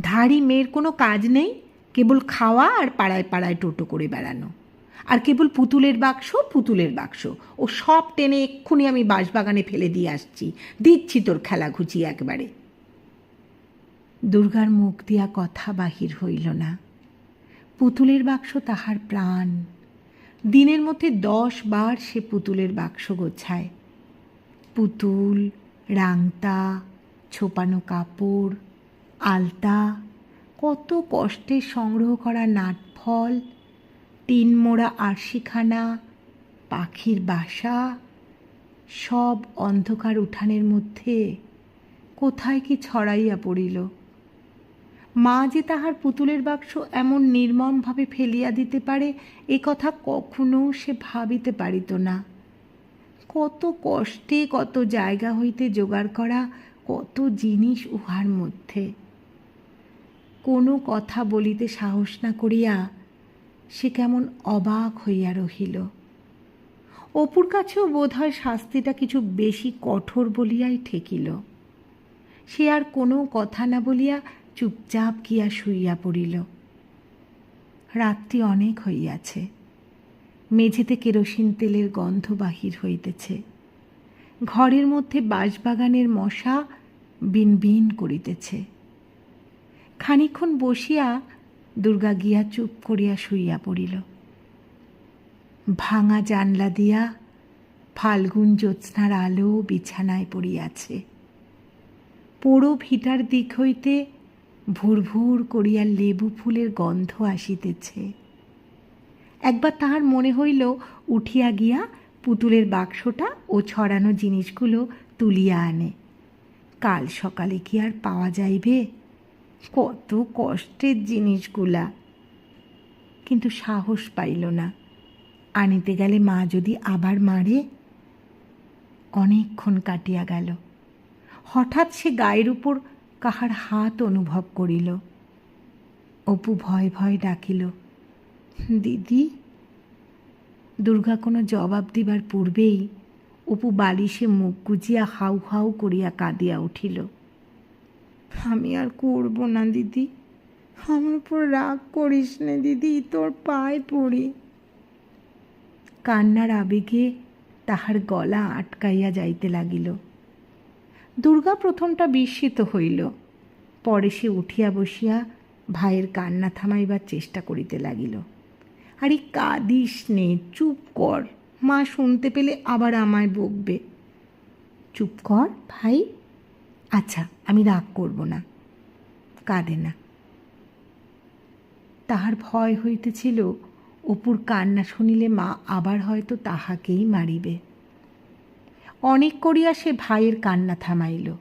ধাড়ি মেয়ের কোনো কাজ নেই, কেবল খাওয়া আর পাড়ায় পাড়ায় টোটো করে বেড়ানো। আর কেবল পুতুলের বাক্স পুতুলের বাক্স। ও সব টেনে এক্ষুনি আমি বাঁশবাগানে ফেলে দিয়ে আসছি। দিচ্ছি তোর খেলা ঘুচি একবারে। দুর্গার মুখ দিয়া কথা বাহির হইল না। পুতুলের বাক্স তাহার প্রাণ। দিনের মধ্যে দশ বার সে পুতুলের বাক্স গোছায়। পুতুল, রাংতা, ছোপানো কাপড় আলতা, কত কষ্টে সংগ্রহ করা নাটফল, তিন মোড়া আরশিখানা, পাখির বাসা, সব অন্ধকার উঠানের মধ্যে কোথায় কি ছড়াইয়া পড়িল? মা যে তাহার পুতুলের বাক্স এমন নির্মমভাবে ফেলিয়া দিতে পারে, এ কথা কখনো সে ভাবিতে পারিত না। কত কষ্টে কত জায়গা হইতে জোগাড় করা, কত জিনিস উহার মধ্যে। কোনো কথা বলিতে সাহস না করিয়া সে কেমন অবাক হইয়া রহিল। অপুর কাছেও বোধ হয় শাস্তিটা কিছু বেশি কঠোর বলিয়াই ঠেকিল। সে আর কোনো কথা না বলিয়া চুপচাপ গিয়া শুইয়া পড়িল। রাত্রি অনেক হইয়াছে। মেঝেতে কেরোসিন তেলের গন্ধ বাহির হইতেছে। ঘরের মধ্যে বাঁশবাগানের মশা বিন বিন করিতেছে। খানিক্ষণ বসিয়া দুর্গা গিয়া চুপ করিয়া শুইয়া পড়িল। ভাঙা জানলা দিয়া ফাল্গুন জ্যোৎস্নার আলো বিছানায় পড়িয়াছে। পোড়ো ভিটার দিক হইতে ভুর ভুর করিয়া লেবু ফুলের গন্ধ আসিতেছে। একবার তাহার মনে হইল উঠিয়া গিয়া পুতুলের বাক্সটা ও ছড়ানো জিনিসগুলো তুলিয়া আনে। কাল সকালে কি আর পাওয়া যাইবে? কত কষ্টের জিনিসগুলা। কিন্তু সাহস পাইল না। আনিতে গেলে মা যদি আবার মারে, অনেকক্ষণ কাটিয়া গেল। হঠাৎ সে গায়ের উপর কাহার হাত অনুভব করিল। অপু ভয় ভয় ডাকিল, দিদি, দুর্গা কোনো জবাব দিবার পূর্বেই অপু বালিশে মুখ গুজিয়া হাউ হাউ করিয়া কাঁদিয়া উঠিল। আমি আর করব না, দিদি। আমার উপর রাগ করিস না, দিদি, তোর পায়ে পড়ি। কান্নার আবেগে তাহার গলা আটকাইয়া যাইতে লাগিল। দুর্গা প্রথমটা বিস্মিত হইল। পরে সে উঠিয়া বসিয়া ভাইয়ের কান্না থামাইবার চেষ্টা করিতে লাগিল। আরে কাঁদিস নে, চুপ কর। মা শুনতে পেলে আবার আমায় বকবে। চুপ কর, ভাই। আচ্ছা আমি রাগ করব না। কাঁদে না। তাহার ভয় হইতেছিল, অপুর কান্না শুনিলে মা আবার হয়তো তাহাকেই মারিবে। অনেক করিয়া সে ভাইয়ের কান্না থামাইল।